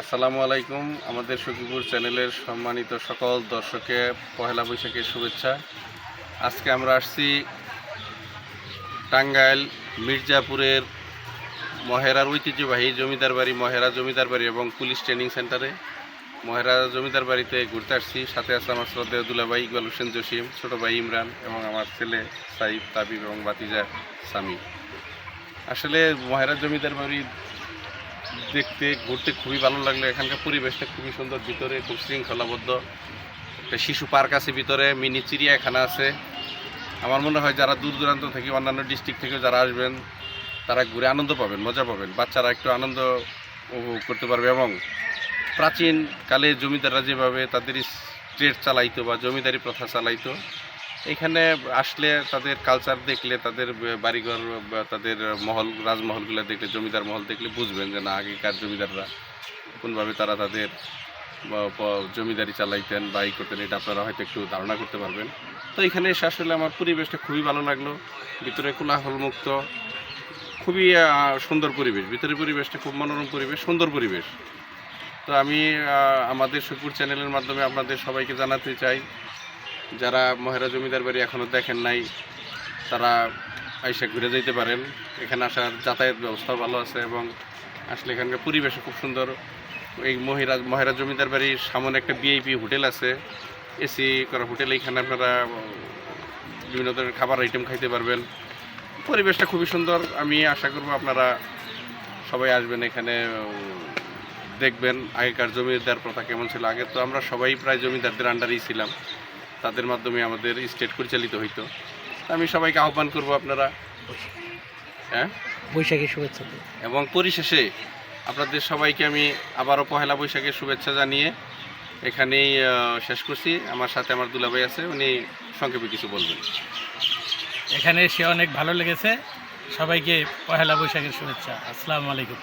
আসসালামু আলাইকুম। আমাদের সখীপুর চ্যানেলের সম্মানিত সকল দর্শকে পহেলা বৈশাখের শুভেচ্ছা। আজকে আমরা আসছি টাঙ্গাইল মির্জাপুরের মহেরার ঐতিহ্যবাহী জমিদার বাড়ি, মহেরা জমিদার বাড়ি এবং পুলিশ ট্রেনিং সেন্টারে। মহেরা জমিদার বাড়িতে ঘুরতে আসছি। সাথে আছে আমার শ্রদ্ধেয় দুলাভাই ইকবাল হোসেন জসিম, ছোটো ভাই ইমরান এবং আমার ছেলে সাইদ তাবিব এবং বাতিজা সামি আসলে মহেরা জমিদার বাড়ি দেখতে, ঘুরতে খুবই ভালো লাগল। এখানকার পরিবেশটা খুবই সুন্দর। ভিতরে খুব শৃঙ্খলাবদ্ধ। একটা শিশু পার্ক আছে ভিতরে, মিনি চিড়িয়াখানা আছে। আমার মনে হয় যারা দূর দূরান্ত থেকে, অন্যান্য ডিস্ট্রিক্ট থেকে যারা আসবেন, তারা ঘুরে আনন্দ পাবেন, মজা পাবেন। বাচ্চারা একটু আনন্দ উপভোগ করতে পারবে এবং প্রাচীন কালে জমিদাররা যেভাবে তাদের স্টেট চালাইতো বা জমিদারি প্রথা চালাইতো এখানে আসলে তাদের কালচার দেখলে, তাদের বাড়িঘর তাদের মহল, রাজমহলগুলো দেখলে, জমিদার মহল দেখলে বুঝবেন যে না, আগেকার জমিদাররা কোনভাবে তারা তাদের জমিদারি চালাইতেন বা ই করতেন, এটা আপনারা হয়তো একটু ধারণা করতে পারবেন। তো এখানে এসে আসলে আমার পরিবেশটা খুবই ভালো লাগল। ভিতরে কোলাহল মুক্ত খুবই সুন্দর পরিবেশ। ভিতরে পরিবেশটা খুব মনোরম পরিবেশ, সুন্দর পরিবেশ। তো আমি আমাদের সুপুর চ্যানেলের মাধ্যমে আপনাদের সবাইকে জানাতে চাই যারা মহেরা জমিদার বাড়ি এখনও দেখেন নাই, তারা আইসা ঘুরে যেতে পারেন। এখানে আসার যাতায়াত ব্যবস্থাও ভালো আছে এবং আসলে এখানকার পরিবেশও খুব সুন্দর। এই মহিরা, মহেরা জমিদার বাড়ির সামনে একটা বিআইপি হোটেল আছে। এসি করা হোটেল এখানে আপনারা বিভিন্ন ধরনের খাবার আইটেম খাইতে পারবেন। পরিবেশটা খুবই সুন্দর। আমি আশা করব আপনারা সবাই আসবেন এখানে, দেখবেন আগেকার জমিদার প্রথা কেমন ছিল। আগে তো আমরা সবাই প্রায় জমিদারদের আন্ডারেই ছিলাম। তাদের মাধ্যমে আমাদের স্টেট পরিচালিত হইতো। আমি সবাইকে আহ্বান করব আপনারা। হ্যাঁ? বৈশাখী শুভেচ্ছা এবং পরিশেষে আপনাদের সবাইকে আমি আবারও পহেলা বৈশাখের শুভেচ্ছা জানিয়ে এখানেই শেষ করছি। আমার সাথে আমার দুলাভাই আছে উনি সংক্ষেপে কিছু বলবেন। এখানে এসে অনেক ভালো লেগেছে। সবাইকে পহেলা বৈশাখের শুভেচ্ছা। আসসালামু আলাইকুম।